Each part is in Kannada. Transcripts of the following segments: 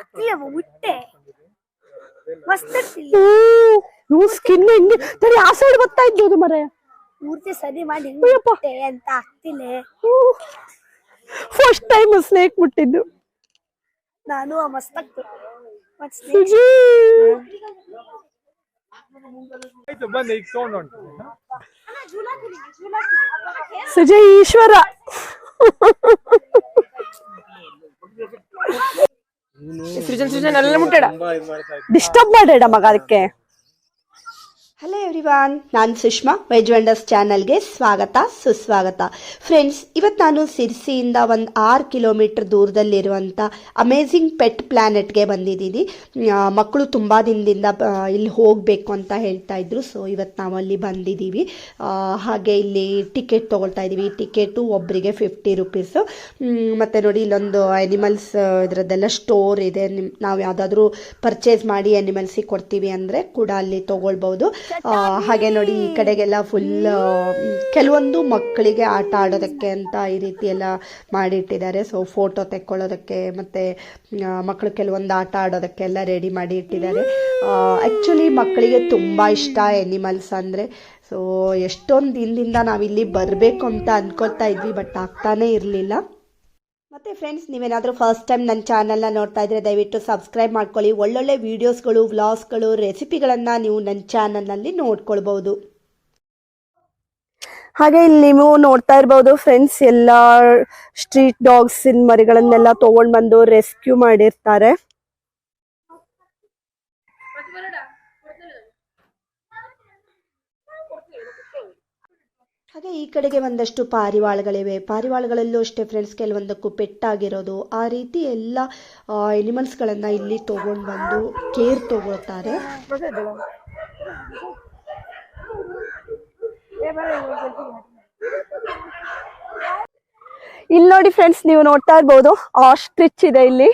ಆಗ್ತಿಲ್ಲ ಮುಟ್ಟೆ. ಮಸ್ತ್ ಆಗ್ತಿಲ್ಲ ಇವು ಸ್ಕಿನ್ ಹೆಂಗೆ ತಡಿ ಆ ಸೈಡ್ ಬರ್ತಾ ಅದು ಮರೆ ಪೂರ್ತಿ ಸರಿ ಮಾಡಿ ಅಯ್ಯಪ್ಪ. ಮುಟ್ಟೆ ಅಂತ ಆಗ್ತಿಲ್ಲ. ಫಸ್ಟ್ ಟೈಮ್ ಸ್ನೇಕ್ ಮುಟ್ಟಿದ್ದು. ನಾನು ಆ ಮಸ್ತ್ ಆಗ್ತು ಮತ್ ಸ್ನೇಹ ಸುಜಿ. ಆಯ್ತು ಬಂದೆ ಈಗ ತಗೊಂಡು ಹೊಂಟು. ಸುಜಯ್ ಈಶ್ವರ. ಸೃಜನ್ ಸೃಜನ್ ಎಲ್ಲ ಮುಟ್ಟಾಡ ತುಂಬಾ ಇದು ಮಾಡ್ತಾ ಇದ್ದೆ ಡಿಸ್ಟರ್ಬ್ ಮಾಡೇಡ ಮಗ ಅದಕ್ಕೆ ಹಲೋ ಎವ್ರಿವಾನ್ ನಾನು ಸುಷ್ಮಾ ವೆಜ್ ವಂಡರ್ಸ್ ಚಾನಲ್ಗೆ ಸ್ವಾಗತ, ಸುಸ್ವಾಗತ. ಫ್ರೆಂಡ್ಸ್ ಇವತ್ತು ನಾನು ಸಿರ್ಸಿಯಿಂದ ಒಂದು ಆರು ಕಿಲೋಮೀಟ್ರ್ ದೂರದಲ್ಲಿರುವಂಥ ಅಮೇಝಿಂಗ್ ಪೆಟ್ ಪ್ಲ್ಯಾನೆಟ್ಗೆ ಬಂದಿದ್ದೀನಿ. ಮಕ್ಕಳು ತುಂಬ ದಿನದಿಂದ ಇಲ್ಲಿ ಹೋಗಬೇಕು ಅಂತ ಹೇಳ್ತಾ ಇದ್ರು ಸೊ ಇವತ್ತು ನಾವು ಅಲ್ಲಿ ಬಂದಿದ್ದೀವಿ. ಹಾಗೆ ಇಲ್ಲಿ ಟಿಕೆಟ್ ತೊಗೊಳ್ತಾ ಇದ್ದೀವಿ. ಟಿಕೆಟು ಒಬ್ಬರಿಗೆ ಫಿಫ್ಟಿ ರುಪೀಸು ಮತ್ತು ನೋಡಿ ಇಲ್ಲೊಂದು ಅನಿಮಲ್ಸ್ ಇದರದ್ದೆಲ್ಲ ಸ್ಟೋರ್ ಇದೆ. ನಿಮ್, ನಾವು ಯಾವುದಾದ್ರೂ ಪರ್ಚೇಸ್ ಮಾಡಿ ಅನಿಮಲ್ಸಿಗೆ ಕೊಡ್ತೀವಿ ಅಂದರೆ ಕೂಡ ಅಲ್ಲಿ ತೊಗೊಳ್ಬೋದು ಹಾಗೆ ನೋಡಿ ಈ ಕಡೆಗೆಲ್ಲ ಫುಲ್ ಕೆಲವೊಂದು ಮಕ್ಕಳಿಗೆ ಆಟ ಆಡೋದಕ್ಕೆ ಅಂತ ಈ ರೀತಿ ಎಲ್ಲ ಮಾಡಿಟ್ಟಿದ್ದಾರೆ. ಸೊ ಫೋಟೋ ತೆಕ್ಕೊಳ್ಳೋದಕ್ಕೆ ಮತ್ತು ಮಕ್ಕಳು ಕೆಲವೊಂದು ಆಟ ಆಡೋದಕ್ಕೆಲ್ಲ ರೆಡಿ ಮಾಡಿ ಇಟ್ಟಿದ್ದಾರೆ. ಆ್ಯಕ್ಚುಲಿ ಮಕ್ಕಳಿಗೆ ತುಂಬ ಇಷ್ಟ ಎನಿಮಲ್ಸ್ ಅಂದರೆ. ಸೊ ಎಷ್ಟೊಂದು ದಿನದಿಂದ ನಾವಿಲ್ಲಿ ಬರಬೇಕು ಅಂತ ಅಂದ್ಕೊಳ್ತಾ ಇದ್ವಿ ಬಟ್ ಆಗ್ತಾನೇ ಇರಲಿಲ್ಲ. ಮತ್ತು ಫ್ರೆಂಡ್ಸ್ ನೀವೇನಾದರೂ ಫಸ್ಟ್ ಟೈಮ್ ನನ್ನ ಚಾನಲ್ನ ನೋಡ್ತಾ ಇದ್ರೆ ದಯವಿಟ್ಟು ಸಬ್ಸ್ಕ್ರೈಬ್ ಮಾಡ್ಕೊಳ್ಳಿ. ಒಳ್ಳೊಳ್ಳೆ ವೀಡಿಯೋಸ್ಗಳು ವ್ಲಾಗ್ಸ್ಗಳು ರೆಸಿಪಿಗಳನ್ನು ನೀವು ನನ್ನ ಚಾನಲ್ನಲ್ಲಿ ನೋಡ್ಕೊಳ್ಬೋದು ಹಾಗೆ ಇಲ್ಲಿ ನೀವು ನೋಡ್ತಾ ಇರ್ಬೋದು ಫ್ರೆಂಡ್ಸ್ ಎಲ್ಲ ಸ್ಟ್ರೀಟ್ ಡಾಗ್ಸ್ ಮರಿಗಳನ್ನೆಲ್ಲ ತೊಗೊಂಡು ಬಂದು ರೆಸ್ಕ್ಯೂ ಮಾಡಿರ್ತಾರೆ. ಹಾಗೆ ಈ ಕಡೆಗೆ ಒಂದಷ್ಟು ಪಾರಿವಾಳಗಳಿವೆ. ಪಾರಿವಾಳಗಳಲ್ಲೂ ಅಷ್ಟೇ ಫ್ರೆಂಡ್ಸ್ ಕೆಲವೊಂದಕ್ಕೂ ಪೆಟ್ಟಾಗಿರೋದು. ಆ ರೀತಿ ಎಲ್ಲ ಎನಿಮಲ್ಸ್ಗಳನ್ನು ಇಲ್ಲಿ ತೊಗೊಂಡು ಬಂದು ಕೇರ್ ತಗೊಳ್ತಾರೆ. ಇಲ್ಲಿ ನೋಡಿ ಫ್ರೆಂಡ್ಸ್ ನೀವು ನೋಡ್ತಾ ಇರ್ಬೋದು ಆಸ್ಟ್ರಿಚ್ ಇದೆ ಇಲ್ಲಿ.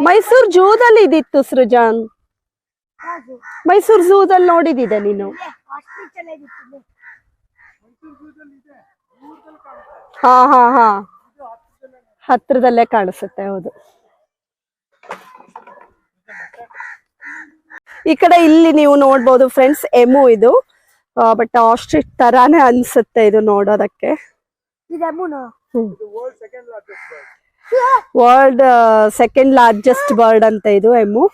ಮೈಸೂರ್ ಜೂದಲ್ಲಿ ಇದಿತ್ತು ಸೃಜಾನ್. ಮೈಸೂರ್ ಝೂದಲ್ಲಿ ನೋಡಿದಿದೆ ನೀನು? ಹಾ ಹಾ ಹಾ. ಹತ್ರದಲ್ಲೇ ಕಾಣಿಸುತ್ತೆ ಹೌದು. ಈ ಕಡೆ ಇಲ್ಲಿ ನೀವು ನೋಡ್ಬೋದು ಫ್ರೆಂಡ್ಸ್ ಎಮು ಇದು. ಬಟ್ ಆಸ್ಟ್ರಿಚ್ ತರಾನೇ ಅನ್ಸುತ್ತೆ ಇದು ನೋಡೋದಕ್ಕೆ. ಇದಮ್ಮನು ವರ್ಲ್ಡ್ ಸೆಕೆಂಡ್ ಲಾರ್ಜೆಸ್ಟ್ ಬರ್ಡ್ ಅಂತ ಇದು ಎಮ್ಮು.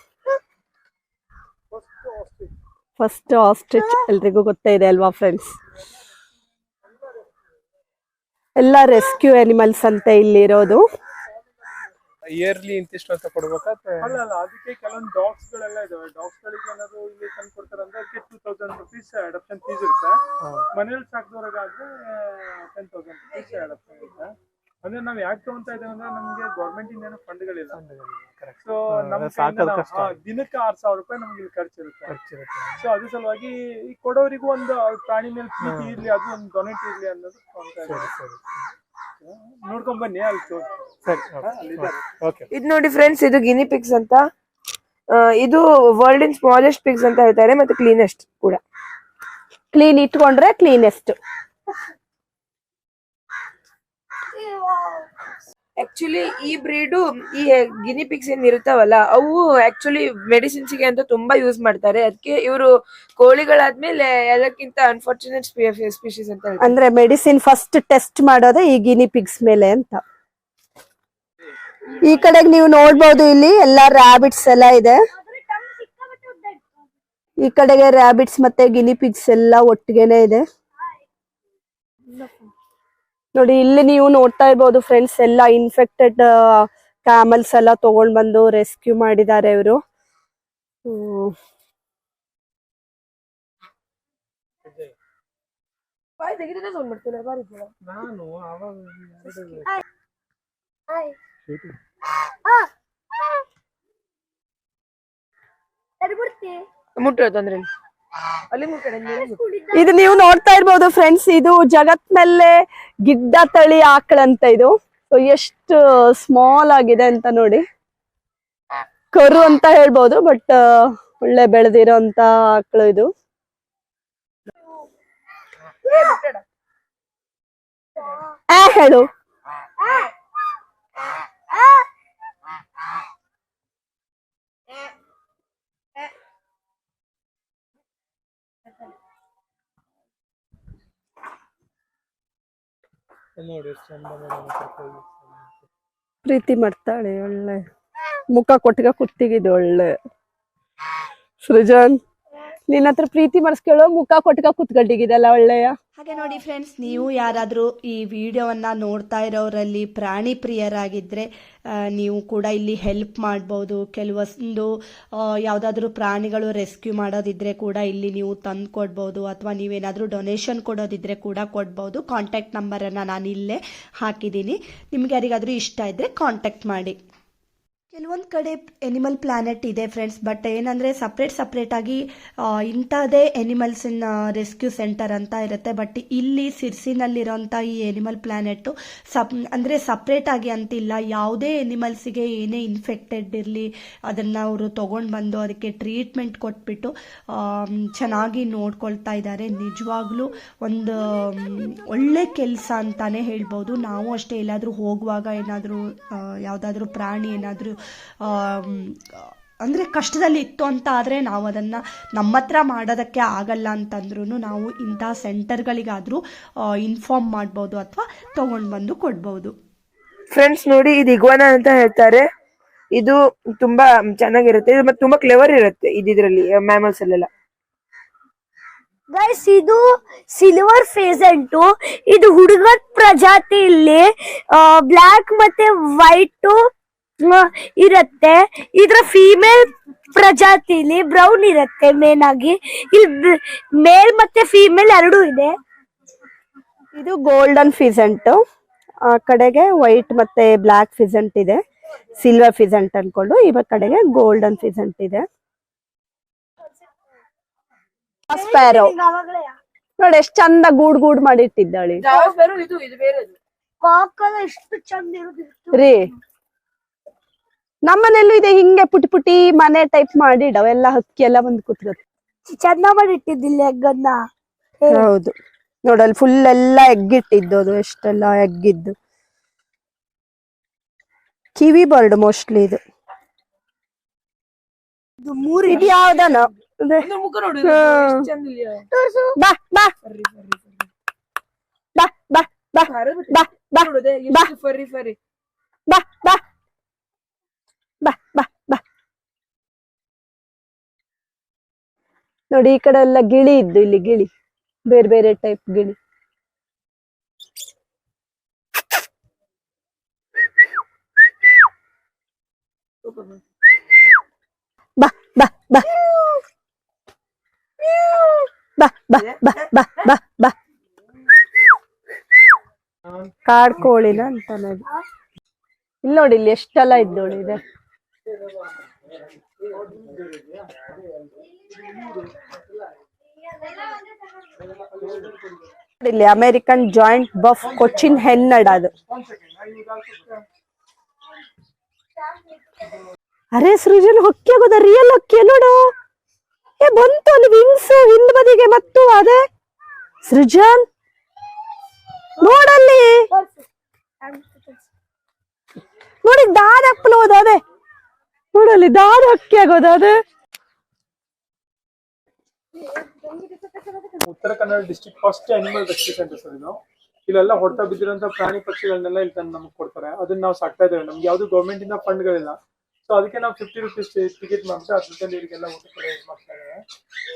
ಫಸ್ಟ್ ಆಸ್ಟ್ರಿಚ್ ಎಲ್ರಿಗೂ ಗೊತ್ತೇ ಇದೆ ಅಲ್ವಾ ಫ್ರೆಂಡ್ಸ್ ಎಲ್ಲ ರೆಸ್ಕ್ಯೂ ಅನಿಮಲ್ಸ್ ಅಂತ ಇಲ್ಲಿ ಇರೋದು. ಇಯರ್ಲಿ ಇಂತಿಷ್ಟು ಅಂತ ಕೊಡ್ಬೇಕಾ ಅಲ್ಲ ಅಲ್ಲ ಅದಕ್ಕೆ ಕೆಲವೊಂದು ಡಾಗ್ಸ್ ಗಳೆಲ್ಲ ಇದಾವೆ. ಡಾಗ್ಸ್ ಗಳಿಗೆ ಏನಾದ್ರು ಇಲ್ಲಿ ತಂದು ಕೊಡ್ತಾರೆ ಅಂದ್ರೆ ಅದಕ್ಕೆ two thousand rupees adoption fees ಇರುತ್ತೆ. ಮನೇಲಿ ಸಾಕಿದವ್ರಿಗಾದ್ರೆ ಟೆನ್ ತೌಸಂಡ್ ರುಪೀಸ್ ಅಡಪ್ಷನ್ ಇರುತ್ತೆ. ಅಂದ್ರೆ ನಾವ್ ಯಾಕೆ ತಗೊಂತ ಇದ್ದೇವೆ ಅಂದ್ರೆ ನಮ್ಗೆ ಗೌರ್ಮೆಂಟ್ ಇಂದ ಏನೋ ಫಂಡ್ಗಳಿಲ್ಲ ಸೊ ನಮ್ ದಿನಕ್ಕೆ ಆರ್ ಸಾವಿರ ರೂಪಾಯಿ ನಮ್ಗೆ ಇಲ್ಲಿ ಖರ್ಚಿರುತ್ತೆ. ಸೊ ಅದ್ರ ಸಲುವಾಗಿ ಈ ಕೊಡೋರಿಗೂ ಒಂದು ಪ್ರಾಣಿ ಮೇಲೆ ಪ್ರೀತಿ ಇರ್ಲಿ ಅದು ಒಂದು ಡೊನೇಟ್ ಇರ್ಲಿ ಅನ್ನೋದು. ನೋಡ್ಕೊಂಡ್ ಬನ್ನಿ ಅಲ್ಲಿ ಸರಿ ಇದು ನೋಡಿ ಫ್ರೆಂಡ್ಸ್ ಇದು ಗಿನಿ ಪಿಕ್ಸ್ ಅಂತ. ಇದು ವರ್ಲ್ಡ್ ಇನ್ ಸ್ಮಾಲೆಸ್ಟ್ ಪಿಕ್ಸ್ ಅಂತ ಹೇಳ್ತಾರೆ ಮತ್ತೆ ಕ್ಲೀನೆಸ್ಟ್ ಕೂಡ. ಕ್ಲೀನ್ ಇಟ್ಕೊಂಡ್ರೆ ಕ್ಲೀನೆಸ್ಟ್ ಆಕ್ಚುಲಿ ಈ ಬ್ರೀಡು ಈ ಗಿನಿ ಪಿಗ್ಸ್ ಏನ್ ಇರ್ತಾವಲ್ಲ, ಅವು ಆಕ್ಚುಲಿ ಮೆಡಿಸಿನ್ಸ್ಗೆ ಅಂತ ತುಂಬಾ ಯೂಸ್ ಮಾಡ್ತಾರೆ. ಅದಕ್ಕೆ ಇವರು ಕೋಳಿಗಳಾದ್ಮೇಲೆ ಎಲ್ಲಕ್ಕಿಂತ ಅನ್ಫಾರ್ಚುನೇಟ್ ಸ್ಪೀಶೀಸ್ ಅಂತ ಅಂದ್ರೆ ಮೆಡಿಸಿನ್ ಫಸ್ಟ್ ಟೆಸ್ಟ್ ಮಾಡೋದೇ ಈ ಗಿನಿ ಪಿಗ್ಸ್ ಮೇಲೆ ಅಂತ. ಈ ಕಡೆಗೆ ನೀವು ನೋಡ್ಬೋದು ಇಲ್ಲಿ, ಎಲ್ಲಾ ರಾಬಿಟ್ಸ್ ಎಲ್ಲ ಇದೆ. ಈ ಕಡೆಗೆ ರಾಬಿಟ್ಸ್ ಮತ್ತೆ ಗಿನಿ ಪಿಗ್ಸ್ ಎಲ್ಲ ಒಟ್ಟಿಗೆನೆ ಇದೆ. ನೋಡಿ ಇಲ್ಲಿ ನೀವು ನೋಡ್ತಾ ಇರ್ಬೋದು ಫ್ರೆಂಡ್ಸ್ ಎಲ್ಲ ಇನ್ಫೆಕ್ಟೆಡ್ ಕ್ಯಾಮಲ್ಸ್ ಎಲ್ಲ ತಗೊಂಡ್ ಬಂದು ರೆಸ್ಕ್ಯೂ ಮಾಡಿದ್ದಾರೆ ಇವರು. ಮುಟ್ಟ. ತೊಂದ್ರೆ ಇದು ನೀವು ನೋಡ್ತಾ ಇರ್ಬೋದು ಫ್ರೆಂಡ್ಸ್ ಇದು ಜಗತ್ನಲ್ಲೇ ಗಿಡ್ಡ ತಳಿ ಆಕಳಂತ ಇದು ಎಷ್ಟು ಸ್ಮಾಲ್ ಆಗಿದೆ ಅಂತ ನೋಡಿ ಕರು ಅಂತ ಹೇಳ್ಬೋದು ಬಟ್ ಒಳ್ಳೆ ಬೆಳೆದಿರೋ ಅಂತ ಆಕಳು ಇದು ಆ ಹೇಳು ಪ್ರೀತಿ ಮಾಡ್ತಾಳೆ, ಒಳ್ಳೆ. ಮುಖ ಕೊಟ್ಟಿಗೆ ಕುತ್ತಿಗಿದೆ ಒಳ್ಳೆ. ಸೃಜನ್ ನಿನ್ನ ಹತ್ರ ಪ್ರೀತಿ ಮಾಡಿಸ್ಕೊಳ್ಳೋ ಮುಖ ಕೊಟ್ಟಿಗೆ ಕುತ್ಕೊಂಡಿಗಿದಲ್ಲ ಒಳ್ಳೆಯ? ಹಾಗೆ ನೋಡಿ ಫ್ರೆಂಡ್ಸ್ ನೀವು ಯಾರಾದರೂ ಈ ವಿಡಿಯೋವನ್ನು ನೋಡ್ತಾ ಇರೋರಲ್ಲಿ ಪ್ರಾಣಿ ಪ್ರಿಯರಾಗಿದ್ದರೆ ನೀವು ಕೂಡ ಇಲ್ಲಿ ಹೆಲ್ಪ್ ಮಾಡ್ಬೋದು. ಕೆಲವೊಂದು ಯಾವುದಾದ್ರೂ ಪ್ರಾಣಿಗಳು ರೆಸ್ಕ್ಯೂ ಮಾಡೋದಿದ್ರೆ ಕೂಡ ಇಲ್ಲಿ ನೀವು ತಂದು ಕೊಡ್ಬೋದು ಅಥವಾ ನೀವೇನಾದರೂ ಡೊನೇಷನ್ ಕೊಡೋದಿದ್ರೆ ಕೂಡ ಕೊಡ್ಬೋದು. ಕಾಂಟ್ಯಾಕ್ಟ್ ನಂಬರನ್ನು ನಾನು ಇಲ್ಲೇ ಹಾಕಿದ್ದೀನಿ. ನಿಮ್ಗೆ ಯಾರಿಗಾದರೂ ಇಷ್ಟ ಇದ್ದರೆ ಕಾಂಟ್ಯಾಕ್ಟ್ ಮಾಡಿ. ಕೆಲವೊಂದು ಕಡೆ ಎನಿಮಲ್ ಪ್ಲಾನೆಟ್ ಇದೆ ಫ್ರೆಂಡ್ಸ್ ಬಟ್ ಏನಂದರೆ ಸಪ್ರೇಟ್ ಸಪ್ರೇಟಾಗಿ ಇಂಥದ್ದೇ ಎನಿಮಲ್ಸಿನ ರೆಸ್ಕ್ಯೂ ಸೆಂಟರ್ ಅಂತ ಇರುತ್ತೆ. ಬಟ್ ಇಲ್ಲಿ ಸಿರ್ಸಿನಲ್ಲಿರೋಂಥ ಈ ಎನಿಮಲ್ ಪ್ಲಾನೆಟ್ಟು ಸಪ್, ಅಂದರೆ ಸಪ್ರೇಟಾಗಿ ಅಂತಿಲ್ಲ. ಯಾವುದೇ ಎನಿಮಲ್ಸಿಗೆ ಏನೇ ಇನ್ಫೆಕ್ಟೆಡ್ ಇರಲಿ, ಅದನ್ನು ಅವರು ತೊಗೊಂಡು ಬಂದು ಅದಕ್ಕೆ ಟ್ರೀಟ್ಮೆಂಟ್ ಕೊಟ್ಬಿಟ್ಟು ಚೆನ್ನಾಗಿ ನೋಡ್ಕೊಳ್ತಾ ಇದ್ದಾರೆ ನಿಜವಾಗ್ಲೂ ಒಂದು ಒಳ್ಳೆ ಕೆಲಸ ಅಂತಾನೆ ಹೇಳ್ಬೋದು. ನಾವು ಅಷ್ಟೇ, ಎಲ್ಲಾದರೂ ಹೋಗುವಾಗ ಏನಾದರೂ ಯಾವುದಾದ್ರೂ ಪ್ರಾಣಿ ಏನಾದರೂ ಅಂದರೆ ಕಷ್ಟದಲ್ಲಿ ಇತ್ತು ಅಂತ ಆದರೆ ನಾವು ಅದನ್ನು ನಮ್ಮ ಹತ್ರ ಮಾಡೋದಕ್ಕೆ ಆಗಲ್ಲ ಅಂತಂದ್ರೂ ನಾವು ಇಂಥ ಸೆಂಟರ್ಗಳಿಗಾದರೂ ಇನ್ಫಾರ್ಮ್ ಮಾಡ್ಬೋದು ಅಥವಾ ತೊಗೊಂಡು ಬಂದು ಕೊಡ್ಬೋದು. ಫ್ರೆಂಡ್ಸ್ ನೋಡಿ ಇದು ಇಗ್ವಾನ ಅಂತ ಹೇಳ್ತಾರೆ. ಇದು ತುಂಬಾ ಚೆನ್ನಾಗಿರುತ್ತೆ. ಇದು ಮತ್ತೆ ತುಂಬಾ ಕ್ಲೆವರ್ ಇರುತ್ತೆ ಇದಿದ್ರಲ್ಲಿ ಮ್ಯಾಮಲ್ಸ್ ಅಲ್ಲೆಲ್ಲ. ಗೈಸ್ ಇದು ಸಿಲ್ವರ್ ಫೇಸೆಂಟು ಇದು ಹುಡುಗದ ಪ್ರಜಾತಿಯಲ್ಲಿ ಬ್ಲ್ಯಾಕ್ ಮತ್ತೆ ವೈಟ್ ಇರುತ್ತೆ. ಇದ್ರ ಫೀಮೇಲ್ ಪ್ರಜಾತಿಲಿ ಬ್ರೌನ್ ಇರುತ್ತೆ ಮೇನ್ ಆಗಿ. ಇಲ್ಲಿ ಮೇಲ್ ಮತ್ತೆ ಫೀಮೇಲ್ ಎರಡೂ ಇದೆ. ಇದು ಗೋಲ್ಡನ್ ಫಿಸೆಂಟ್ ಆ ಕಡೆಗೆ ವೈಟ್ ಮತ್ತೆ ಬ್ಲಾಕ್ ಫಿಸೆಂಟ್ ಇದೆ. ಸಿಲ್ವರ್ ಫಿಸೆಂಟ್ ಅನ್ಕೊಂಡು ಇವ ಕಡೆಗೆ ಗೋಲ್ಡನ್ ಫಿಸೆಂಟ್ ಇದೆ. ಸ್ಪ್ಯಾರೋ ನೋಡಿ ಎಷ್ಟ್ ಚಂದ ಗೂಡ್ ಗೂಡ್ ಮಾಡಿಟ್ಟಿದ್ದಾಳೆ. ರೀ. ನಮ್ಮನೆಲ್ಲೂ ಇದೆ ಹಿಂಗೆ ಪುಟಿ ಪುಟಿ ಮನೆ ಟೈಪ್ ಮಾಡಿ ಇಡವೆಲ್ಲ ಹಕ್ಕಿ ಎಲ್ಲ ಬಂದು ಕುತ್ಕತ್ ಚಂದ ಮಾಡಿ ಇಟ್ಟಿದ್ದಿಲ್ಲ ಎಗ್ಗನ್ನ ಹೌದು. ನೋಡಲ್ ಫುಲ್ ಎಲ್ಲ ಎಗ್ಗಿಟ್ಟಿದ್ದು ಅದು ಎಷ್ಟೆಲ್ಲ ಎಗ್ಗಿದ್ದು ಕಿವಿ ಬರ್ಡ್ ಮೋಸ್ಟ್ಲಿ ಇದು. ಇದು ಮೂರು ಇದು ಯಾವ್ದನ? ಬಾ ಬಾ. ಬಾ ಬಾ ಬಾ. ಬಾ ಬಾ. ಬಾ ಬಾ ಬಾ ಬಾ ನೋಡಿ ಈ ಕಡೆ ಎಲ್ಲ ಗಿಳಿ ಇದ್ದು ಇಲ್ಲಿ ಗಿಳಿ, ಬೇರೆ ಬೇರೆ ಟೈಪ್ ಗಿಳಿ. ಬಾ ಬಾ ಬಾ. ಬಾ ಬಾ ಬಾ ಬಾ ಬಾ ಬಾ. ಅಂತ ಇಲ್ಲಿ ನೋಡಿ ಇಲ್ಲಿ ಎಷ್ಟೆಲ್ಲ ಇದ್ದೋಳಿ ಇದೆ. ಇಲ್ಲಿ ಅಮೆರಿಕನ್ ಜಾಯಿಂಟ್ ಬಫ್ ಕೊಚ್ಚಿನ್ ಹೆನ್ನಡ ಅದು ಅರೆ ಸೃಜನ್, ಹೊಕ್ಕಿ ಆಗೋದ? ರಿಯಲ್ ಹೊಕ್ಕಿ ನೋಡು? ಏ, ಬಂತು ಅಲ್ಲಿ ವಿಂಗ್ಸ್ ಹಿಂದ್ ಬದಿಗೆ ಮತ್ತು ಅದೇ. ಸೃಜನ್ ನೋಡಲ್ಲಿ ನೋಡಿ, ದಾದ ಹಾಕ್ಲೋದು ಅದೇ. ನೋಡಲ್ಲಿ ದಾದ ಹಕ್ಕಿ ಆಗೋದ, ಅದೇ. Uttara Kannada district first animal rescue centre sir ಇದು. ಇಲ್ಲೆಲ್ಲ ಹೊಡೆತ ಬಿದ್ದಿರೋಂಥ ಪ್ರಾಣಿ ಪಕ್ಷಿಗಳನ್ನೆಲ್ಲ ಇಲ್ಲಿ ತಂದು ನಮಗೆ ಕೊಡ್ತಾರೆ. ಅದನ್ನ ನಾವು ಸಾಕ್ತಾ ಇದ್ದೇವೆ. ನಮ್ಗೆ ಯಾವುದು ಗೌರ್ಮೆಂಟ್ ಇಂದ ಫಂಡ್ಗಳಿಲ್ಲ ಸೊ ಅದಕ್ಕೆ ನಾವು ಫಿಫ್ಟಿ ರುಪೀಸ್ ಟಿಕೆಟ್ ಮಾಡ್ಬಿಟ್ಟು ಅದ್ರಲ್ಲಿ ಇವರಿಗೆಲ್ಲ ಊಟಕ್ಕೆಲ್ಲ ಯೂಸ್ ಮಾಡ್ತಾ ಇದ್ದಾರೆ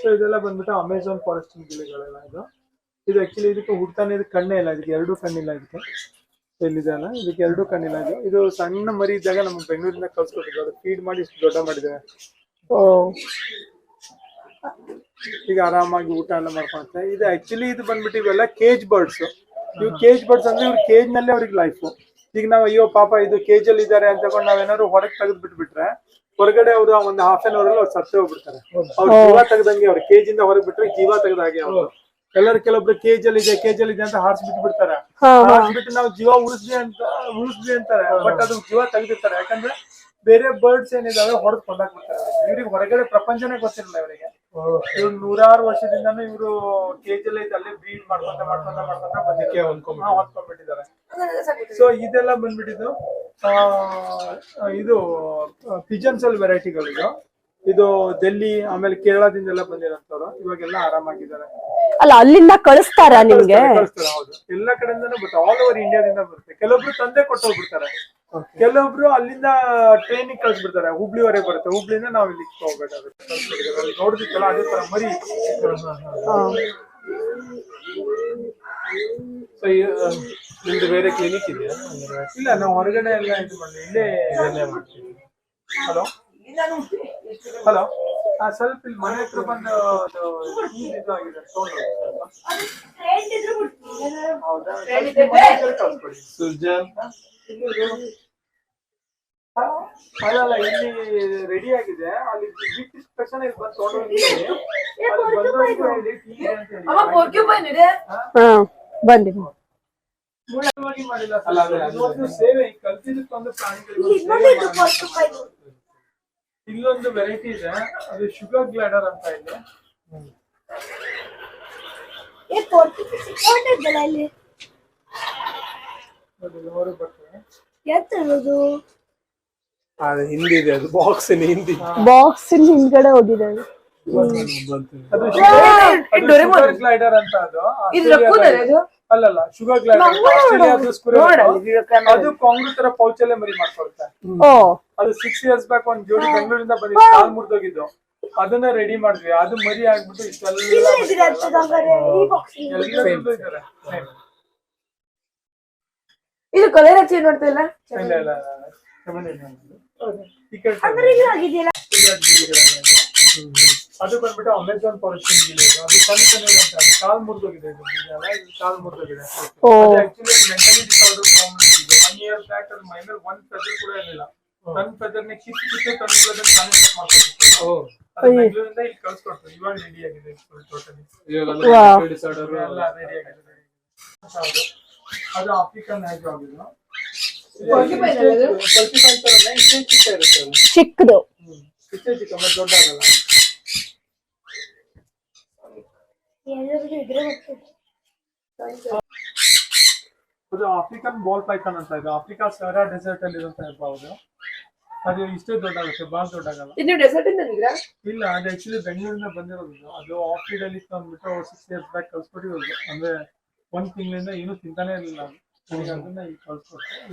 ಸೊ ಇದೆಲ್ಲ ಬಂದ್ಬಿಟ್ಟು ಅಮೆಝಾನ್ ಫಾರೆಸ್ಟ್ ಗಿಳಿಗಳೆಲ್ಲ ಇದು. ಇದು ಆಕ್ಚುಲಿ ಇದಕ್ಕೆ ಹುಡ್ತಾನೆ ಇದಕ್ಕೆ ಕಣ್ಣೇ ಇಲ್ಲ. ಇದಕ್ಕೆ ಎರಡು ಕಣ್ಣಿಲ್ಲ ಇದಕ್ಕೆ. ಇಲ್ಲಿದೆ ಅಲ್ಲ. ಇದಕ್ಕೆ ಎರಡು ಕಣ್ಣಿಲ್ಲ ಇದು. ಇದು ಸಣ್ಣ ಮರಿ ಇದ್ದಾಗ ನಮ್ಗೆ ಬೆಂಗಳೂರಿಂದ ಕಳ್ಸ್ಕೊಟ್ಟಿದ್ದು ಅದು ಫೀಡ್ ಮಾಡಿ ಇಷ್ಟು ದೊಡ್ಡ ಮಾಡಿದ್ದೇವೆ. ಈಗ ಆರಾಮಾಗಿ ಊಟ ಎಲ್ಲ ಮಾಡ್ಕೊಂತಾರೆ ಇದು ಆಕ್ಚುಲಿ ಇದು ಬಂದ್ಬಿಟ್ಟು ಇವೆಲ್ಲ ಕೇಜ್ ಬರ್ಡ್ಸ್ ಇವ್ ಕೇಜ್ ಬರ್ಡ್ಸ್ ಅಂದ್ರೆ ಇವ್ರ ಕೇಜ್ ನಲ್ಲೇ ಅವ್ರಿಗೆ ಲೈಫ್ ಈಗ ನಾವು ಅಯ್ಯೋ ಪಾಪ ಇದು ಕೇಜ್ ಅಲ್ಲಿ ಇದಾರೆ ಅಂತ ತಗೊಂಡು ನಾವೇನಾದ್ರು ಹೊರಗೆ ತೆಗೆದು ಬಿಟ್ಬಿಟ್ರೆ ಹೊರಗಡೆ ಅವರು ಒಂದು ಹಾಫ್ ಅನ್ ಅವರ್ ಅಲ್ಲಿ ಅವ್ರು ಸತ್ತೇ ಹೋಗ್ಬಿಡ್ತಾರೆ. ಅವ್ರ ಜೀವ ತೆಗ್ದಂಗೆ ಅವ್ರ ಕೇಜ್ ಇಂದ ಹೊರಗೆ ಬಿಟ್ರೆ ಜೀವ ತೆಗ್ದ ಹಾಗೆ ಅವರು. ಎಲ್ಲರೂ ಕೆಲವೊಬ್ರು ಕೇಜ್ ಅಲ್ಲಿ ಇದೆ ಕೇಜ್ ಅಲ್ಲಿ ಇದೆ ಅಂತ ಹಾರ್ಸ್ ಬಿಟ್ಟು ಬಿಡ್ತಾರೆ ಬಿಟ್ಟು ನಾವು ಜೀವ ಉಳಿಸ್ಲಿ ಅಂತ ಉಳಿಸ್ಲಿ ಅಂತಾರೆ. ಬಟ್ ಅದು ಜೀವ ತೆಗ್ದಿರ್ತಾರೆ. ಯಾಕಂದ್ರೆ ಬೇರೆ ಬರ್ಡ್ಸ್ ಏನಿದಾವೆ ಹೊಡೆದು ಕೊಂಡಾಕ್ಬಿಡ್ತಾರೆ ಇವ್ರಿಗೆ ಹೊರಗಡೆ ಪ್ರಪಂಚನೇ ಗೊತ್ತಿರಲ್ಲ ಇವರಿಗೆ. ಇವ್ರು ನೂರಾರು ವರ್ಷದಿಂದಾನು ಇವರು ಕೇಜ್ ಅಲ್ಲಿ ಅಲ್ಲೇ ಬ್ರೀಡ್ ಮಾಡ್ಕೊಂತ ಮಾಡ್ಕೊಂತ ಮಾಡ್ಕೊಂತ ಬಂದಿಕ್ಕೆ ಹೊಂದ್ಕೊಂಡ್ಬಿಟ್ಟಿದ್ದಾರೆ. ಸೊ ಇದೆಲ್ಲ ಬಂದ್ಬಿಟ್ಟಿದ್ದು ಆ, ಇದು ಪಿಜನ್ಸ್ ಅಲ್ಲಿ ವೆರೈಟಿಗಳು ಇದು ಇದು ಡೆಲ್ಲಿ ಆಮೇಲೆ ಕೇರಳದಿಂದೆಲ್ಲ ಬಂದಿರೋಂಥವ್ರು. ಇವಾಗೆಲ್ಲ ಆರಾಮಾಗಿದ್ದಾರೆ. ಅಲ್ಲ ಅಲ್ಲಿಂದ ಕಳಿಸ್ತಾರ ನಿಮ್ಗೆ? ಕಳಿಸ್ತಾರೆ, ಹೌದು. ಎಲ್ಲ ಕಡೆಯಿಂದನೂ ಬರ್ತಾರೆ ಆಲ್ ಓವರ್ ಇಂಡಿಯಾದಿಂದ ಬರುತ್ತೆ. ಕೆಲವೊಬ್ರು ತಂದೆ ಕೊಟ್ಟೋಗ್ಬಿಡ್ತಾರೆ. ಕೆಲವೊಬ್ರು ಅಲ್ಲಿಂದ ಟ್ರೈನಿಗೆ ಕಳ್ಸ್ಬಿಡ್ತಾರೆ. ಹುಬ್ಳಿವರೆಗೆ ಬರುತ್ತೆ. ಹುಬ್ಳಿಯಿಂದ ನಾವು ಇಲ್ಲಿಗೆ ಹೋಗ್ಬೇಕಾಗುತ್ತೆ. ಕಳ್ಸ್ಬಿಟ್ಟಿದ್ದಾರೆ. ಅಲ್ಲಿ ನೋಡಿದಿತ್ತಲ್ಲ ಅದೇ ತರ ಮರಿ. ಸೊ ನಿಮ್ದು ಬೇರೆ ಕ್ಲಿನಿಕ್ ಇದೆ ಅಂದ್ರೆ ಇಲ್ಲ ನಾವು ಹೊರಗಡೆ ಎಲ್ಲ ಇದು ಮಾಡಿ ಇಲ್ಲೇ ಇಲ್ಲೇ ಮಾಡ್ತೀವಿ. ಹಲೋ ಹಲೋ ಹಾ ಸ್ವಲ್ಪ ಇಲ್ಲಿ ಮನೆ ಹತ್ರ ಬಂದು ಅದು ಇದು ಇದು ಆಗಿದೆ sound ಹೌದಾ? ಸ್ವಲ್ಪ ಮನೆ ಹತ್ರ ಕಳ್ಸ್ಕೊಡಿ. ಸುಜನ್ ಅಲ್ಲಲ್ಲ ಇಲ್ಲಿ ರೆಡಿ ಆಗಿದೆ. ಅಲ್ಲಿ ಬಿಟ್ ತಕ್ಷಣ ಇಲ್ಲಿ ಬಂದು ಹಾ? ಬಂದಿ ಸೇವೆ ಕಲ್ತಿದ್ದಕ್ಕೊಂದು ಇಲ್ಲೊಂದು ವೆರೈಟಿ ಇದೆ. ಅದು ಶುಗರ್ ಗ್ಲಾಡರ್ ಅಂತ ಇದೆ. ಕೊಟ್ಟಿದ್ದಲ್ಲ ಅದು ಬರ್ತದೆ ಅದು ಹಿಂದಿ ಇದೆ ಅದು ಬಾಕ್ಸ್ ಹಿಂದಿ. ಬಾಕ್ಸ್ ಹಿಂದ್ಗಡೆ ಬಂತು ಅದು. ಶುಗರ್ ಗ್ಲೈಡರ್ ಅಂತ ಅದು. ಇದು ಆಸ್ಟ್ರೇಲಿಯಾದ- ರಕ್ಕೂದಲ್ಲ ಇದು? ಅಲ್ಲಲ್ಲ ಶುಗರ್ ಗ್ಲೈಡರ್ ಆಸ್ಟ್ರೇಲಿಯಾದ ಸ್ಕ್ವೇರ್ ಅದು ಕಾಂಗ್ರೆಸ್ ತರ ಪೌಚಲ್ಲೇ ಮರಿ ಮಾಡ್ಕೊಳುತ್ತೆ. ಓ. ಅದು ಸಿಕ್ಸ್ ಇಯರ್ಸ್ ಬ್ಯಾಕ್ ಒಂದ್ ಜೋಡಿ ಬೆಂಗಳೂರಿಂದ ಬಂದಿದ್ದು ಕಾಲ್ ಮುರಿದೋಗಿದ್ದು. ಅದನ್ನ ರೆಡಿ ಮಾಡಿದ್ವಿ. ಅದು ಮರಿ ಆಗ್ಬಿಟ್ಟು ಇಷ್ಟೆಲ್ಲ ಈ ಬಾಕ್ಸ್ ಎಲ್ಲದರಲ್ಲೂ ಇದಾರೆ. Same. ಇದು ಕಲರ್ ಚೇಂಜ್ ಮಾಡ್ತಾ ಇಲ್ಲ? ಇಲ್ಲ ಇಲ್ಲ ಇಲ್ಲ, ಇಲ್ಲ. seven is one. ಈ ಕಡೆ ಆಗಿದೆಯಲ್ಲ? ಅದು ಬಂದ್ಬಿಟ್ಟು ಅಮೆಝಾನ್ ಫಾರೆಸ್ಟ್ ಅದು ಸಣ್ಣ ಸಣ್ಣ ಅಂತ. ಅದು ಕಾಲ್ ಮುರಿದೋಗಿದೆ ಇದು. ಇದು ಕಾಲ್ ಮುರಿದೋಗಿದೆ. ಆಕ್ಚುಲಿ ಮೆಂಟಲಿ ಡಿಸಾರ್ಡರ್ ಪ್ರಾಬ್ಲಮ್ ಇದೆ. ಒನ್ ಇಯರ್ ಬ್ಯಾಕ್ ಅದು ಮೈನರ್ ಒನ್ ಫೆದರ್ ಕೂಡ ಇರಲಿಲ್ಲ. ತನ್ನ ಫೆದರ್ನ ಕಿತ್ತು ಕಿತ್ತು ತಂದು ಕಾನ್ಸೆಪ್ಟ್ ಮಾಡ್ಕೊಬೇಕು ಅದು ಬೆಂಗಳೂರಿಂದ ಇಲ್ಲಿ ಕಳ್ಸ್ಕೊಡ್ತಾರೆ ಇವಾಗ ರೆಡಿ ಆಗಿದೆ. ಟೋಟಲಿ ಇವಾಗ ಡಿಸಾರ್ಡರ್ ಎಲ್ಲ ರೆಡಿ ಆಗಿದೆ. ಹೌದು. ಅದು ಆಫ್ರಿಕನ್ ಹ್ಯಾಗ್ ಆಗಿದ್ರು ಚಿಕ್ಕದು. ಚಿಕ್ಕ ಮತ್ತೆ ಅದು ಆಫ್ರಿಕನ್ ಬಾಲ್ ಪೈಥಾನ್ ಅಂತ ಇದೆ. ಆಫ್ರಿಕಾ ಸಹರಾ ಡೆಸರ್ಟ್ ಅಲ್ಲಿ ಇರುವಂತ ಇರ್ಬೋದು ಅದು ಇಷ್ಟೇ ದೊಡ್ಡಾಗುತ್ತೆ ಬಾಲ್ ದೊಡ್ಡಾಗಲ್ಲ ಇದು ಡೆಸರ್ಟ್ ಇಂದ ಇಲ್ಲ ಅದು ಆಕ್ಚುಲಿ ಬೆಂಗಳೂರಿಂದ ಬಂದಿರೋದು. ಅದು ಆಫ್ ಅಲ್ಲಿ ಇತ್ತು ಅಂದ್ಬಿಟ್ಟು ಸಿಕ್ಸ್ ಇಯರ್ಸ್ ಬ್ಯಾಕ್ ಕಳ್ಸ್ಕೊಟ್ಟಿರೋದು. ಅಂದ್ರೆ ಒಂದ್ ತಿಂಗಳಿಂದ ಏನು ತಿಂತಾನೆ ಇರಲಿಲ್ಲ.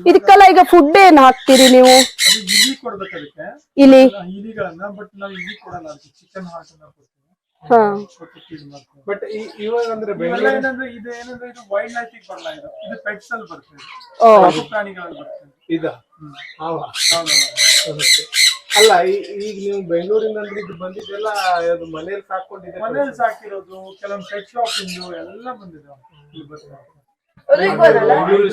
ಇದಕ್ಕೆಲ್ಲ ಈಗ ಫುಡ್ ಏನ್ ಹಾಕ್ತೀರಿ ನೀವು? ಇಲಿ ಕೊಡ್ಬೇಕು ಅದಕ್ಕೆ. ಇಲಿಗಳನ್ನ ಬಟ್ ನಾವು ಇಲಿ ಕೊಡಲ್ಲ ಅದಕ್ಕೆ. ಚಿಕನ್ ಹಾರ್ಟ್ ಅನ್ನ ಕೊಡ್ತೀವಿ. ಬಟ್ ಇವಾಗ ಅಂದ್ರೆ ಏನಂದ್ರೆ ಇದು ಏನಂದ್ರೆ ಇದು ವೈಲ್ಡ್ ಲೈಫ್ ಬರಲ್ಲ ಇದು. ಇದು ಪೆಟ್ಸ್ ಅಲ್ಲಿ ಬರ್ತದೆ. ಪ್ರಾಣಿಗಳಲ್ಲಿ ಬರ್ತದೆ. ಇದ? ಅದಕ್ಕೆ. ಅಲ್ಲ ಈಗ ನೀವು ಬೆಂಗಳೂರಿಂದ ಅಂದ್ರೆ ಇದು ಬಂದಿದ್ದೆಲ್ಲ ಅದು ಮನೇಲಿ ಸಾಕೊಂಡಿದ್ದೆ ಮನೇಲಿ ಸಾಕಿರೋದು ಕೆಲವೊಂದು ಪೆಟ್ ಶಾಪ್ ಇಂದು ಎಲ್ಲ ಬಂದಿದೆ. ಇಲ್ಲಿ ಬರ್ತದೆ. ಅದು ಇಕ್ಕೋದಲ್ಲ? ಬೆಂಗಳೂರು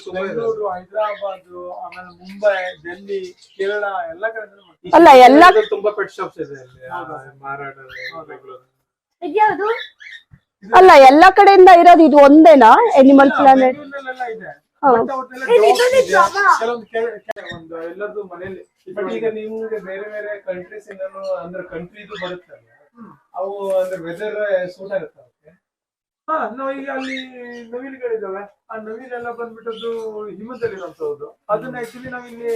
ತುಂಬಾ ಇದೆ. ಬೆಂಗಳೂರು ಹೈದರಾಬಾದ್ ಆಮೇಲೆ ಮುಂಬೈ ಡೆಲ್ಲಿ ಕೇರಳ ಎಲ್ಲ ಕಡೆ ಅಲ್ಲ ಎಲ್ಲ ತುಂಬಾ ಪೆಟ್ ಶಾಪ್ಸ್ ಇದೆ ಅಲ್ಲಿ ಆ, ಮಾರಾಟ ಅಲ್ಲ ಎಲ್ಲಾ ಕಡೆಯಿಂದ ಇರೋದು ಇದು ಒಂದೇನಾ? ಎನಿಮಲ್ ಪ್ಲಾನೆಟ್ ಇದೆ. ಕೆಲವೊಂದು ಎಲ್ಲರದು ಮನೇಲಿ. ಬಟ್ ಈಗ ನಿಮ್ಗೆ ಬೇರೆ ಬೇರೆ ಕಂಟ್ರೀಸ್ ಇಂದನು ಅಂದ್ರೆ ಕಂಟ್ರಿದು ಬರುತ್ತೆ ಅವು ಅಂದ್ರೆ ವೆದರ್ ಸೂಟ್ ಆಗುತ್ತೆ ಅವಕ್ಕೆ ಹಾ ನಾವು ಈಗ ಅಲ್ಲಿ ನವಿಲುಗಳಿದಾವೆ. ಆ ನವಿಲೆಲ್ಲ ಬಂದ್ಬಿಟ್ಟದ್ದು ಹಿಮದಲ್ಲಿರುವಂತದ್ದು ಅದನ್ನ ಆಕ್ಚುಲಿ ನಾವು ಇಲ್ಲಿ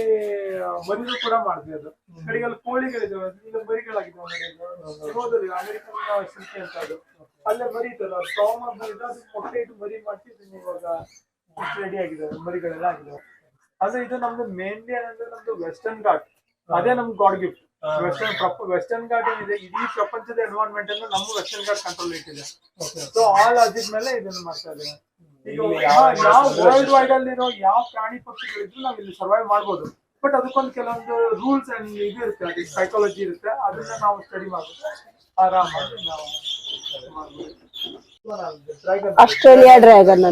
ಮರಿದು ಕೂಡ ಮಾಡ್ತೀವಿ ಅದು. ಕಡೆಗೆ ಅಲ್ಲಿ ಕೋಳಿಗಳಿದಾವೆ. ಈಗ ಮರಿಗಳಾಗಿದ್ದಾವೆ ಹಿಮದಲ್ಲಿ ಅಮೆರಿಕನ್ ಸಿಲ್ಕೆ ಅಂತ ಅದು. ಅಲ್ಲೇ ಮರಿ ಅದು ಮೊಟ್ಟೆ ಇಟ್ಟು ಮರಿ ಮಾಡಿ ತಿನ್ನುವಾಗ ಇವಾಗ. ರೆಡಿ ಆಗಿದೆ ಮರಿಗಳೆಲ್ಲ ಆಗಿದೆ. ಆದ್ರೆ ಇದು ನಮ್ದು ಮೇನ್ಲಿ ಏನಂದ್ರೆ ನಮ್ದು ವೆಸ್ಟರ್ನ್ ಘಾಟ್ ಅದೇ ನಮ್ god gift Western Western Ghat ಏನಿದೆ ಇಡೀ ಪ್ರಪಂಚದ ಎನ್ವೈರನ್ಮೆಂಟ್ ಅಂದ್ರೆ ನಮ್ಮ ವೆಸ್ಟರ್ನ್ ಘಾಟ್ ಕಂಟ್ರೋಲ್ ಇಟ್ಟಿದೆ. ಸೊ ಆಲ್ ಅದಿದ್ಮೇಲೆ ಇದನ್ನ ಮಾಡ್ತಾ ಇದ್ದೇವೆ ಈಗ ಯಾವ ವರ್ಲ್ಡ್ ವೈಡ್ ಅಲ್ಲಿರೋ ಯಾವ ಪ್ರಾಣಿ ಪಕ್ಷಿಗಳಿದ್ರು ನಾವ್ ಇಲ್ಲಿ ಸರ್ವೈವ್ ಮಾಡ್ಬೋದು. ಬಟ್ ಅದಕ್ಕೊಂದು ಕೆಲವೊಂದು ರೂಲ್ಸ್ ಅಂಡ್ ಇದು ಇರುತ್ತೆ ಅದಕ್ಕೆ ಸೈಕಾಲಜಿ ಇರುತ್ತೆ. ಅದನ್ನ ನಾವು ಸ್ಟಡಿ ಮಾಡ್ಬೋದು. ಆರಾಮಾಗಿ ನಾವು. ಆಸ್ಟ್ರೇಲಿಯಾ ಡ್ರ್ಯಾಗನ್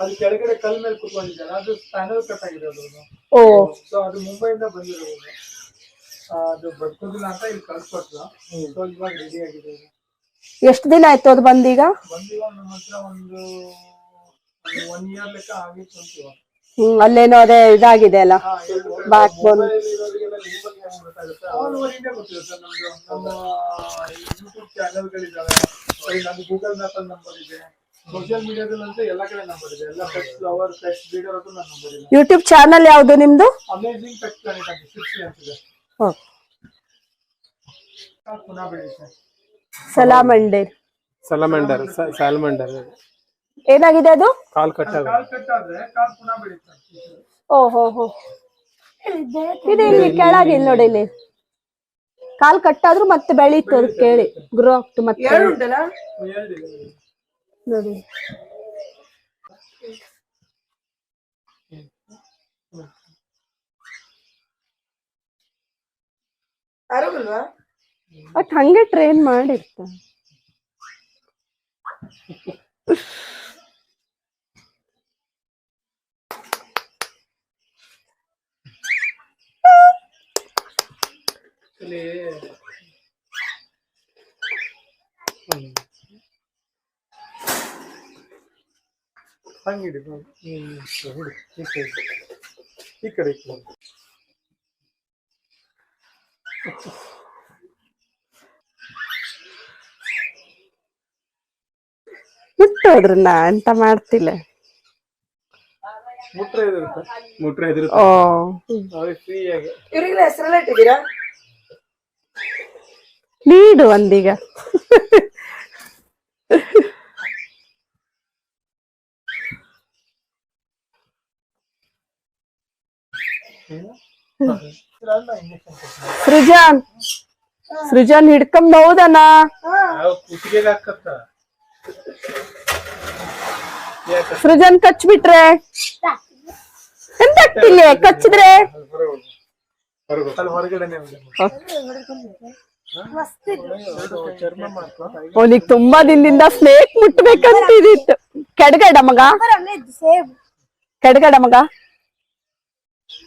ಅದು ಕೆಳಗಡೆ ಕಲ್ ಮೇಲೆ ಕುತ್ಕೊಂಡಿದ್ದಾರೆ. ಅದು ಸ್ಪ್ಯಾನಲ್ ಕಟ್ ಆಗಿದೆ ಅದು. ಓ. ಸೊ ಅದು ಮುಂಬೈಯಿಂದ ಬಂದಿರೋದು. ಅದು ಬದುಕೋದಿಲ್ಲ ಅಂತ ಇಲ್ಲಿ ಕಳ್ಸ್ಕೊಟ್ರು. ಸೊ ಇವಾಗ ರೆಡಿ ಆಗಿದೆ ಎಷ್ಟು ದಿನ ಆಯ್ತು ಅದು ಬಂದೀಗ? ಬಂದು ಇವಾಗ ನಮ್ಮ ಹತ್ರ ಒಂದು ಒನ್ ಇಯರ್ ಲೆಕ್ಕ ಆಗಿತ್ತು ಅಂತ ಇವಾಗ. ಹ್ಮ್ ಅಲ್ಲೇನೋ ಅದೇ ಇದಾಗಿದೆ ಅಲ್ಲ? ಬ್ಯಾಕ್ ಬೋನ್ ಆಲ್ ಓವರ್ ಇಂಡಿಯಾ ನಮ್ದು ನಮ್ಮ ಯೂಟ್ಯೂಬ್ ಚಾನೆಲ್ಗಳಿದ್ದಾವೆ ಗೂಗಲ್ ಮ್ಯಾಪ್ ನಂಬರ್ ಇದೆ. ಸೋಷಿಯಲ್ ಮೀಡಿಯಾದಲ್ಲಂತೂ ಎಲ್ಲ ಕಡೆ ನಂಬರ್ ಇದೆ. ಎಲ್ಲ ಪೆಟ್ ಫ್ಲವರ್ ಪೆಟ್ ಬ್ರೀಡರ್ ಅದು ನನ್ನ ನಂಬರ್ ಇದೆ ಯೂಟ್ಯೂಬ್ ಚಾನಲ್ ಯಾವುದು ನಿಮ್ದು? ಅಮೇಜಿಂಗ್ ಪೆಟ್ ಪ್ಲಾನೆಟ್ ಅಂತ ಸಿಕ್ಸ್ಟಿ ಅಂತಿದೆ. ಪುನಃ ಬೆಳೆಯುತ್ತೆ ಸಲಾಮಂಡೆ ಸಲಮಂಡರ್ ಸ್ಯಾಲ್ಮಂಡರ್ ಏನಾಗಿದೆ ಅದು? ಕಾಲ್ ಕಟ್ಟಾಗ ಕಾಲ್ ಕಟ್ಟಾದ್ರೆ ಕಾಲ್ ಪುನಃ ಬೆಳೆಯುತ್ತೆ ಓ ಹೋ ಹೋ. ಇದು ಇಲ್ಲಿ ಕೆಳಗೆ ಇಲ್ಲಿ ನೋಡಿ ಇಲ್ಲಿ. ಕಾಲ್ ಕಟ್ಟಾದ್ರೂ ಮತ್ತೆ ಬೆಳೀತು ಅದು ಕೇಳಿ. ಗ್ರೋ ಆಗ್ತು ಮತ್ತೆ. ಎರಡು ಉಂಟಲ್ಲ? ನೋಡಿ ಆರಾಮಲ್ವಾ ಬಟ್ ಹಂಗೆ ಟ್ರೈನ್ ಮಾಡಿರ್ತಾರೆ ಇಲ್ಲಿ ಹಂಗಿಡಿ ಹಿಡಿದು ಹಿಡಿ ಈ ಕಡೆ ಈ ಕಡೆ ಈ ಕಡೆ ಬಿಟ್ಟೋದ್ರನ್ನ ಎಂತ ಮಾಡ್ತಿಲ್ಲ. ಮುಟ್ರೆ ಇರುತ್ತೆ ಮುಟ್ರೆ ಎದುರು ಓ. ಅವ್ರಿಗೆ ಫ್ರೀ ಆಗಿ. ಇವ್ರಿಗೆಲ್ಲ ಹೆಸರೆಲ್ಲ ಇಟ್ಟಿದ್ದೀರಾ? ನೀಡು ಒಂದೀಗ. ಸೃಜನ್ ಸೃಜನ್ ಹಿಡ್ಕೊಂಡ್ ಹೌದನ? ಸೃಜನ್ ಕಚ್ ಬಿಟ್ರೆ ಸೃಜನ್ ಕಚ್ಬಿಟ್ರೆ? ಎಂತ ಆಗ್ತಿಲ್ಲ ಕಚ್ಚಿದ್ರೆ ಅವನಿಗೆ ತುಂಬಾ ದಿನದಿಂದ ಸ್ನೇಕ್ ಮುಟ್ಬೇಕಂತ ಇದಿತ್ತು ಕೆಡಗಡ ಮಗ? ಕೆಡಗಡ ಮಗ?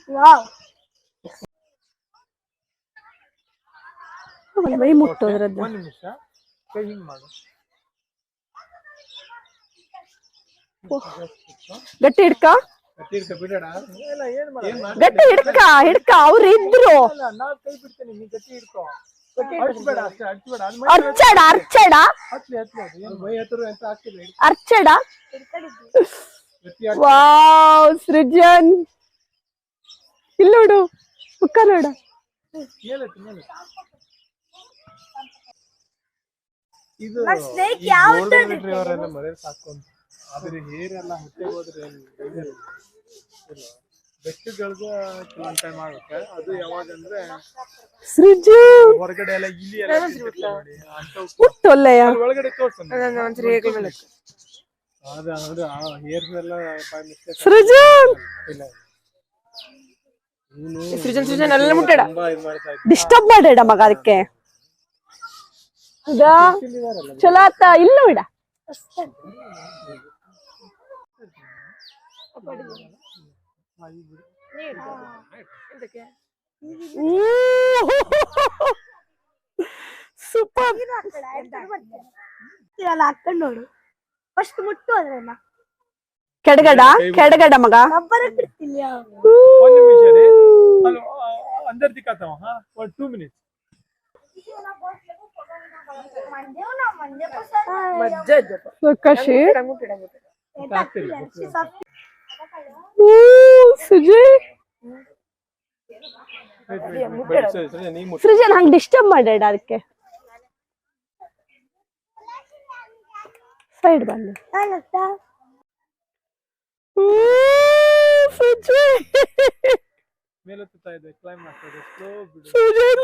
ವಾವ್. ಬೈ ಮುಟ್ಟೋದ್ರದ್ದು. ಒಂದ್ ನಿಮಿಷ. ಕೈ ಹಿಂಗ್ ಮಾಡು. ಗಟ್ಟಿ ಹಿಡ್ಕ. ಬಿಡೋಣ. ಇಲ್ಲ ಏನು ಮಾಡ? ಗಟ್ಟಿ ಹಿಡ್ಕ ಹಿಡ್ಕ ಅವ್ರು ಇದ್ರು. ನಾ ಕೈ ಬಿಡ್ತೀನಿ ನೀ ಗಟ್ಟಿ ಹಿಡ್ಕೊ. ಅರ್ಚಡ ಅರ್ಚಡ. ಹಿಡ್ಕೊ. ಅರ್ಚಡ. ಗಟ್ಟಿ ವಾವ್ ಸೃಜನ್. ಇಲ್ಲ ನೋಡು ಮುಖ ನೋಡು ಮೇಲತ್ತು ಮೇಲತ್ತು ಇದು snake ಈ golden retriever ಎಲ್ಲ ಮನೇಲಿ ಸಾಕೊಂತ ಆದ್ರೆ ಹೇರ್ ಎಲ್ಲ ಹೊಟ್ಟೆಗೆ ಹೋದ್ರೆ ಬೆಕ್ಕುಗಳ್ದು ಕೆಲವೊಂದ್ ಟೈಮ್ ಆಗುತ್ತೆ ಅದು ಯಾವಾಗಂದ್ರೆ ಸೃಜು ಹೊರಗಡೆ ಎಲ್ಲ ಇಲಿ ಎಲ್ಲ ತಿಂತಿರ್ತವೆ ನೋಡಿ ಅಂತವ್ ಮುಟ್ಟೊಲ್ಲೆಯ ಅಲ್ಲಿ ಒಳಗಡೆ ತೋರ್ಸು ನಾನು ಒಂದ್ಸರಿ ಹೇಗೆ ಮೇಲೆ ಅದ ಅದು ಆ ಹೇರ್ ಎಲ್ಲ ಬೈ ಮಿಸ್ಟೇಕ್ ಸೃಜನ್ ಇಲ್ಲ ಸೃಜನ್ ಸೃಜನ್ ಎಲ್ಲ ಮುಟ್ಟಾಡ ಡಿಸ್ಟರ್ಬ್ ಮಾಡೇಡ ಮಗ ಅದಕ್ಕೆ. ಈಗ ಚಲೋ ಆತ ಇಲ್ಲ ಬಿಡ ಸೂಪರ್. ಹಾಕೊಂಡ್ ನೋಡು. ಫಸ್ಟ್ ಮುಟ್ಟು ಅದ್ರನ್ನ ಕೆಡಗಡ ಕೆಡಗಡ ಮಗ. ರಬ್ಬರ್ ಬಿಡ್ತಿಲ್ಲ ಒಂದ್ ನಿಮಿಷ ರೀ ಅಲ್ಲಿ ಅಂದರ್ ದಿಕ್ಕಾತವ ಹಾ ಒಂದ್ ಟೂ ಮಿನಿಟ್ಸ್ ಮಜ್ಜ ಇದ್ದಪ್ಪ ಸುಖಶಿ ಆಗ್ತಿಲ್ಲ ಸುಜಯ್ ನೀ ಮುಟ್ಟು ಸೃಜನ್ ಹಂಗ್ ಡಿಸ್ಟರ್ಬ್ ಮಾಡೇಡ ಅದಕ್ಕೆ ಸೈಡ್ ಬಂದು ಸುಜಯ್ ಮೇಲತ್ತುತ್ತಾ ಇದೆ ಕ್ಲೈಮ್ ಮಾಡ್ತಾ ಇದೆ ಸ್ಲೋ ಬಿಡು. ಸುಜನ್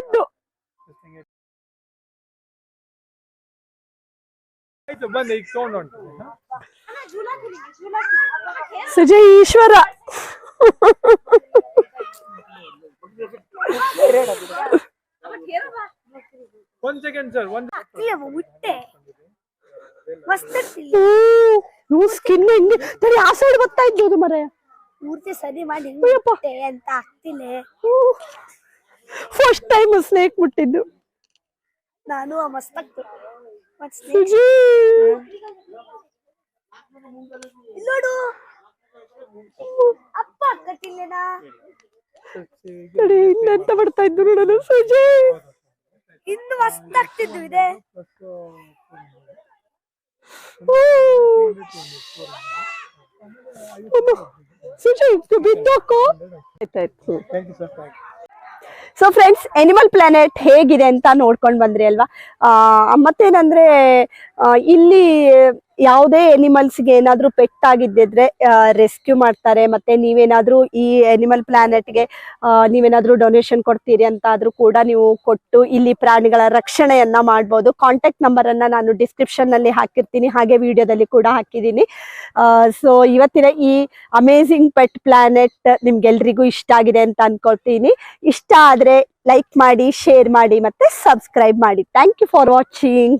ಇದ್ದು ಆಯ್ತು ಬಂದೆ ಈಗ ತಗೊಂಡು ಉಂಟು? ಸುಜಯ್ ಈಶ್ವರ. ಒಂದ್ ಸೆಕೆಂಡ್ ಸರ್ ಒಂದ್ ಮುಟ್ಟೆ. ಮಸ್ತ್ ಸ್ಕಿನ್ ಹೆಂಗೆ ತಡಿ ಆ ಸೈಡ್ ಬರ್ತಾ ಇದ್ದು ಮರ? ಪೂರ್ತಿ ಸರಿ ಮಾಡಿ ಅಂತ ಆಗ್ತೀನಿ ಫಸ್ಟ್ ಟೈಮ್ ಸ್ನೇಕ್ ಮುಟ್ಟಿದ್ದು. ನಾನು ಮಸ್ತ್ ಆಗ್ತು ಮತ್ snake ಸುಜಯ್ ಇಲ್ಲ್ ನೋಡು. ಅಪ್ಪ ಅಕ್ಕತಿಲ್ಲೇನಾ ನೋಡಿ ಇನ್ನೆಂತ ಬರ್ತಾ ಇದ್ರು ನೋಡೋಣ ಸುಜಯ್ ಇನ್ನು ಮಸ್ತ್ ಆಗ್ತಿದ್ದು ಇದೆ. ಬಿದ್ದೋಕು ಆಯ್ತಾಯ್ತು ಸೊ ಫ್ರೆಂಡ್ಸ್ ಎನಿಮಲ್ ಪ್ಲಾನೆಟ್ ಹೇಗಿದೆ ಅಂತ ನೋಡ್ಕೊಂಡ್ ಬಂದ್ರಿ ಅಲ್ವಾ? ಮತ್ತೇನಂದರೆ ಇಲ್ಲಿ ಯಾವುದೇ ಗೆ ಏನಾದ್ರೂ ಪೆಟ್ ಆಗಿದ್ದಿದ್ರೆ ರೆಸ್ಕ್ಯೂ ಮಾಡ್ತಾರೆ, ಮತ್ತೆ ನೀವೇನಾದ್ರೂ ಈ ಎನಿಮಲ್ ಪ್ಲಾನೆಟ್ಗೆ ನೀವೇನಾದ್ರೂ ಡೊನೇಷನ್ ಕೊಡ್ತೀರಿ ಅಂತ ಕೂಡ ನೀವು ಕೊಟ್ಟು ಇಲ್ಲಿ ಪ್ರಾಣಿಗಳ ರಕ್ಷಣೆಯನ್ನ ಮಾಡ್ಬೋದು. ಕಾಂಟ್ಯಾಕ್ಟ್ ನಂಬರ್ ಅನ್ನ ನಾನು ಡಿಸ್ಕ್ರಿಪ್ಷನ್ನಲ್ಲಿ ಹಾಕಿರ್ತೀನಿ, ಹಾಗೆ ವಿಡಿಯೋದಲ್ಲಿ ಕೂಡ ಹಾಕಿದ್ದೀನಿ. ಸೊ ಇವತ್ತಿನ ಈ ಅಮೇಝಿಂಗ್ ಪೆಟ್ ಪ್ಲಾನೆಟ್ ನಿಮ್ಗೆಲ್ರಿಗೂ ಇಷ್ಟ ಆಗಿದೆ ಅಂತ ಅನ್ಕೊಳ್ತೀನಿ. ಇಷ್ಟ ಆದ್ರೆ ಲೈಕ್ ಮಾಡಿ ಶೇರ್ ಮಾಡಿ, ಮತ್ತೆ ಸಬ್ಸ್ಕ್ರೈಬ್ ಮಾಡಿ. Thank you for watching